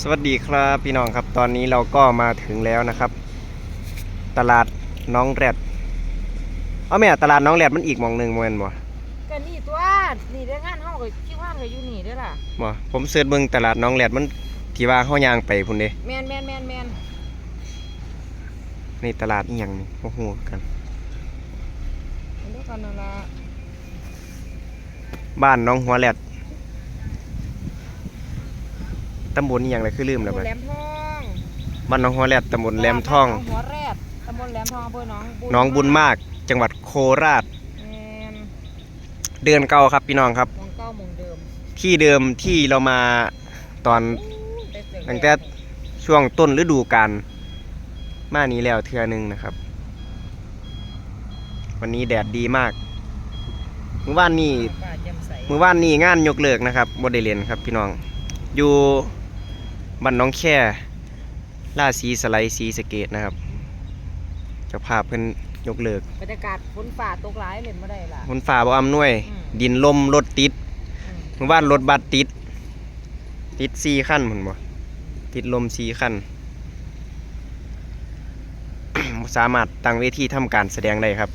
สวัสดีครับพี่น้องครับตอนนี้เราก็มาถึงแล้วนะครับ ตลาดน้องแรดเอาแม่ตลาดน้องแรดมันอีกหมองหนึ่งโมเมนบ่ก็นี่ตัวนี่ได้งานเฮาก็คิดว่าก็อยู่นี่เด้อล่ะบ่ผมเสิร์ชเบิ่งตลาดน้องแรดมันที่ว่าเฮายางไปพุ่นเด้แม่นแม่นแม่นแม่นในตลาดอีหยังนี่บ่ฮู้กันมันด้วยกันนั่นล่ะบ้านน้องหัวแรด ตำบลอีหยังเลยคือลืมแล้วตำบบัลดแหลมทองบ้านน้องหัวแรดตำบลแหลมทองหัวแรดตำบลแหลมทองอำเภอหนองบุญน้องบุญมากจังหวัดโคราช แม่นเดือนเก่าครับพี่น้องครับ หมองเก้าหมองเดิมที่เดิมที่เรามาตอนแต่เสียตั้งแต่ ช่วงต้นฤดูกาลมานี้แล้วเทือหนึงนะครับ วันนี้แดดดีมากเมื่อวานนี้ ป่าแจ่มใสเมื่อวานนี้งานยกเลิกนะครับบไดเรียนครับพี่น้อง อยู่ บ้านน้องแค่ล่าสีสไลด์สีสะเกตนะครับเจ้าภาพเพิ่นยกเลิกบรรยากาศฝนฝ่าตกหลายเล่นบ่ได้ล่ะ ฝนฟ้าบ่อำนวย อืม ดินลมรถติดอืมเมื่อวานรถบัสติด ติดสี่ขั้นผมบ่ติดลมสี่ขั้น บ่สามารถตั้งเวทีทำการแสดงได้ครับ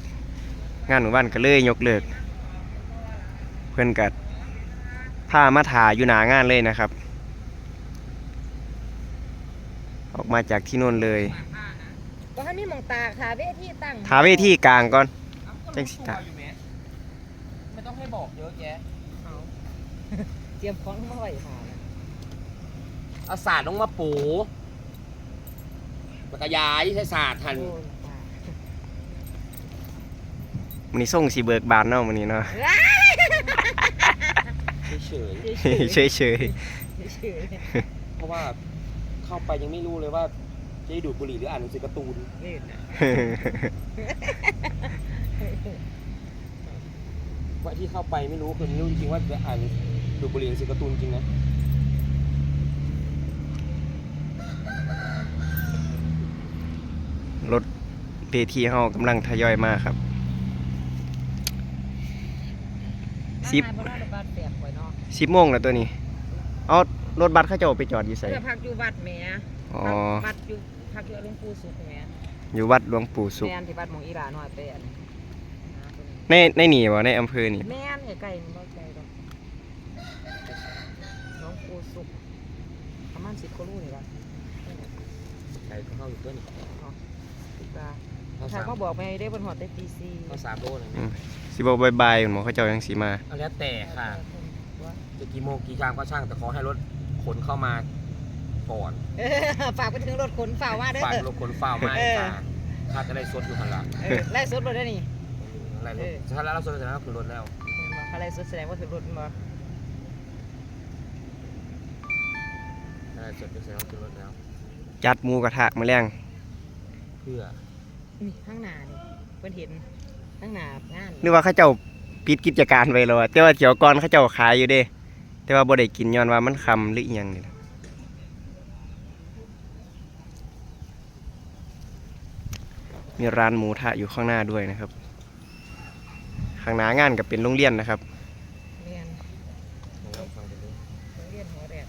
งานหมู่บ้านก็เลยยกเลิก เพื่อนกัดพามาถ่ายอยู่หนางานเลยนะครับ ออกมาจากที่นู่นเลยบ่ทันมีหมองตาค่ะเวทีตั้งถาเวทีกลางก่อน จังสิตะ ไม่ต้องให้บอกเยอะแยะเอาเตรียมของมาไว้หานะเอาศาสตร์ลงมาปูมันกระยายใช้ศาสตร์ทันโอ้ยป่ามันนี้ส่งสีเบิกบานเนาะมันนี้เนาะเฉยเฉยเฉยเฉยๆ เพราะว่า เข้าไปยังไม่รู้เลยว่าจะได้ดูดบุหรี่หรืออ่านหนังสือการ์ตูนๆนี่นะว่าที่เข้าไปไม่รู้คือไม่รู้จริงๆว่าจะอ่านดูดบุหรี่หนังสือการ์ตูนจริงนะรถเวทีเฮากำลังทยอยมาครับ สิบอาหารบ่รอดบาดแปลกไว้เนาะ สิบโมงแล้วตัวนี้ เอา รถบัสเข้าเจ้าไปจอดอยู่ไสเพื่อพักอยู่วัดแหม่อ๋อพักอยู่พักอยู่หลวงปู่สุขแหม่อยู่วัดหลวงปู่สุข แม่นที่วัดหมองอีหลาน้อยไปอันนี้หาเพิ่นในในนี่บ่ในอำเภอนี่ แม่นไกลๆมันบ่ไกลดอกหลวงปู่สุขประมาณ10กว่าลูนี่ล่ะใครก็เข้าอยู่ตัวนี้ติดตาเข้าถ้าสามเขาบอกไม่ได้เพิ่นฮอดแต่ตี4เข้าสามโลนะอืม สิบอกบายบายหมอเขาเจ้ายังสีมา เอาแล้วแต่ค่ะ จะกี่โมงกี่ยามก็ช่างแต่ขอให้รถ ขนเข้ามาก่อนเออฝากไปถึงรถขนฝ่ากว่าเด้อฝากรถขนฝ้าวมาให้จ้าถ้าจะได้ซดอยู่หันหลังเออไล่สดรถได้อนี่อะไรรเอถอถ้าแล้วเราซดเสร็จแล้วก็คือรถแล้วอะไรสดแสดงว่าถึงรถมาอะไรซดเสร็จแล้วคือรถแล้ว จัดหมูกระทะมาแรงเพื่อนี่ข้างหน้านี่เพิ่นเห็นข้างหน้างานนึกว่าเขาเจ้าปิดกิจการไปแล้วอะแต่ว่าเที่ยวก่อนเขาเจ้าขายอยู่เด้ แต่ว่าบ่ได้กินย้อนว่ามันคำหรืออีหยังนี่ล่ะมีร้านหมูทะอยู่ข้างหน้าด้วยนะครับ ข้างหน้างานกับเป็นโรงเรียนนะครับเรียนลองฟังไปดูโรงเรียนหัวแดด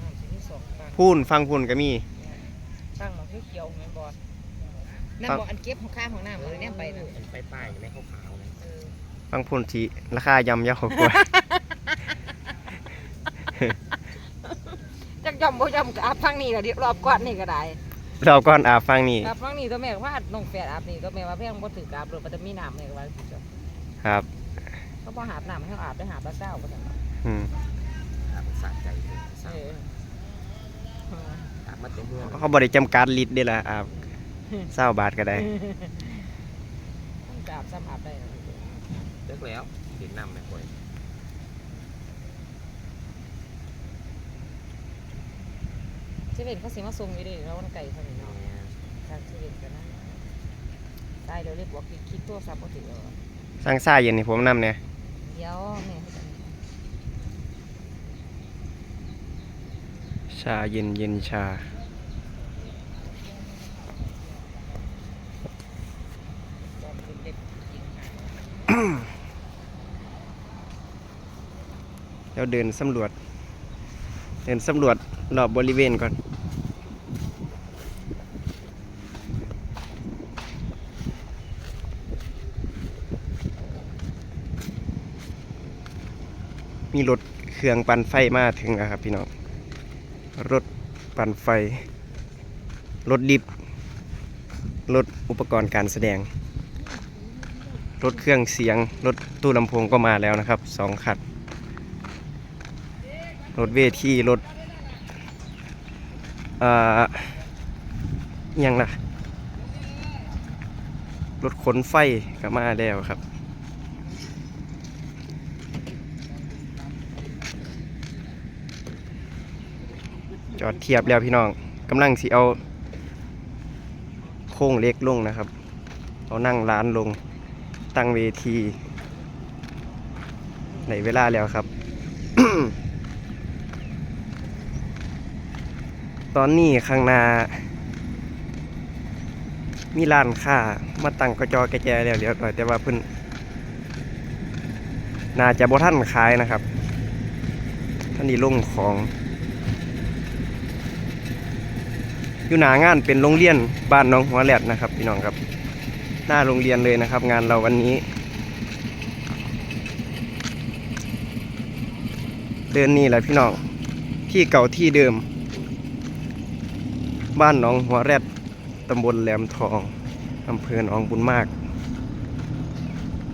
งานสิมีสองตั้งพูนฟังพูนก็มีตั้งหมองเขียวๆแม่นบ่นั่นครับบ่อันเก็บของข้างของน้ำเลยเนี่ยไปน่ะมันไปป้ายไม่ขาวๆนะเออฟังพูนทีราคายำเยาวกว่า จัก ยอมบ่ยอมก็อาบฟังนี่ก็เดี๋ยวรอบก่อนนี่ก็ได้เราก่อนอาฟังนี่อาบฟังนี่ตัวแม่ก็ว่าน้องแฝดอาบนี่ตัวแม่ว่าเพียงบ่ถือกอาบเลยมันจะมีน้ำนี่ก็ว่าสิจ้ะครับ เขาบ่หาบน้ำให้เขาอาบได้หาบละเจ้าก็ซั่นเนาะอืมอาบสะใจเลยสะเออเอออาบมาเต็มเพื่อนเขาบริจำกัดลิตรได้ละอาบเศร้าบาทก็ได้ต้องอาบซ้ำอาบได้นะเลิกแล้วเห็นนำไหมคอ เซเว่นเขาสิมาส่งอยู่เด้แล้วมันไก่เท่านี้เนาะทางเซเว่นก็นั่นตายเดี๋ยวเรียกบอกคิดโทรศัพท์บ่ถือเอาสร้างซ่าเย็นให้ผมนำเนี่ยเดี๋ยวแม่ให้กันชาเย็นเย็นชาตอนเป็นเด็กจริงค่ะแล้วเดินสำรวจ เดินสำรวจรอบบริเวณก่อน มีรถเครื่องปั่นไฟมาถึงแล้วครับพี่น้อง รถปั่นไฟ รถดิบ รถอุปกรณ์การแสดง รถเครื่องเสียง รถตู้ลำโพงก็มาแล้วนะครับสองคัน รถเวทีรถอ่าอิหยังล่ะ รถขนไฟก็มาแล้วครับ จอดเทียบแล้วพี่น้องกำลังสิเอาโค้งเล็กลงนะครับ เอานั่งร้านลงตั้งเวทีในเวลาแล้วครับ ตอนนี้ข้างหน้า มีร้านค้ามาตั้งกระจอกระแจแล้วเรียบร้อยแต่ว่าเพิ่นน่าจะบ่ท่านขายนะครับ ท่านนี้ลงของอยู่หนางานเป็นโรงเรียนบ้านน้องหัวแหลดนะครับพี่น้องครับ หน้าโรงเรียนเลยนะครับ งานเราวันนี้ เดินนี่แหละพี่น้องที่เก่าที่เดิม บ้านหนองหัวแรดตำบลแหลมทองอำเภอหนองบุญมาก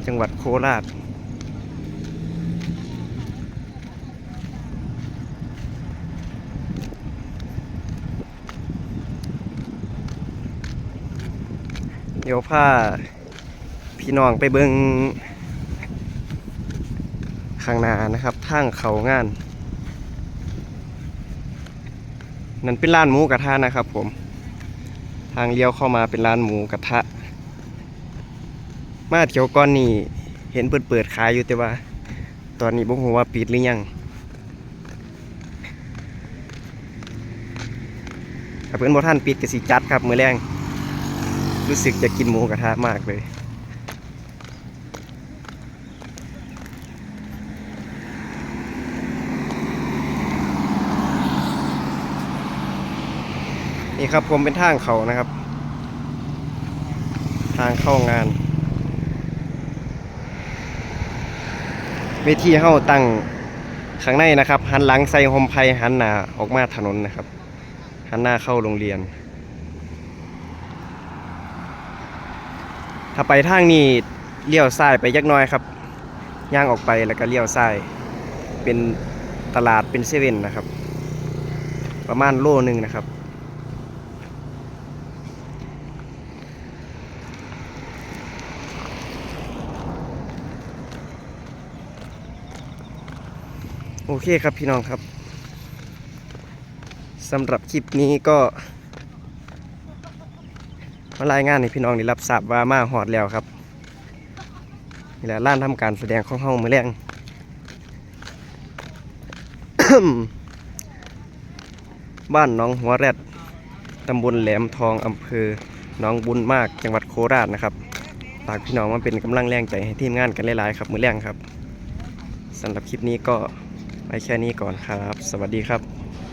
จังหวัดโคราช เดี๋ยวพาพี่น้องไปเบิงข้างหน้านะครับทางเขางาน นั่นเป็นร้านหมูกระทะนะครับ ผม ทางเลี้ยวเข้ามาเป็นร้านหมูกระทะ มาเที่ยวก้อนนี่เห็นเปิดเปิดขายอยู่แต่ว่า ตอนนี้บ่ฮู้ว่าปิดหรือยังถ้าเพิ่อนบ่ทันปิดก็สิจัดครับมือแรงรู้สึกจะกินหมูกระทะมากเลย นี่ครับผมเป็นทางเขานะครับ ทางเข้างาน เวทีเข้าตั้งข้างในนะครับ หันหลังใส่โฮมไพหันหน้าออกมาถนนนะครับ หันหน้าเข้าโรงเรียน ถ้าไปทางนี้เลี้ยวซ้ายไปยักน้อยครับย่างออกไปแล้วก็เลี้ยวซ้ายเป็นตลาดเป็นเซเว่นนะครับ ประมาณโลหนึ่งนะครับ โอเคครับพี่น้องครับสำหรับคลิปนี้ก็มารายงานให้พี่น้องได้รับทราบว่ามาหอดแล้วครับนี่แหละล้านทำการแสดงของเฮามือแรงบ้านน้องหัวแรดตำบลแหลมทองอำเภอหนองบุญมากจังหวัดโคราชนะครับฝากพี่น้องมาเป็นกำลังแรงใจให้ทีมงานกันหลายๆครับมือแรงครับสำหรับคลิปนี้ก็ ไปแค่นี้ก่อนครับ สวัสดีครับ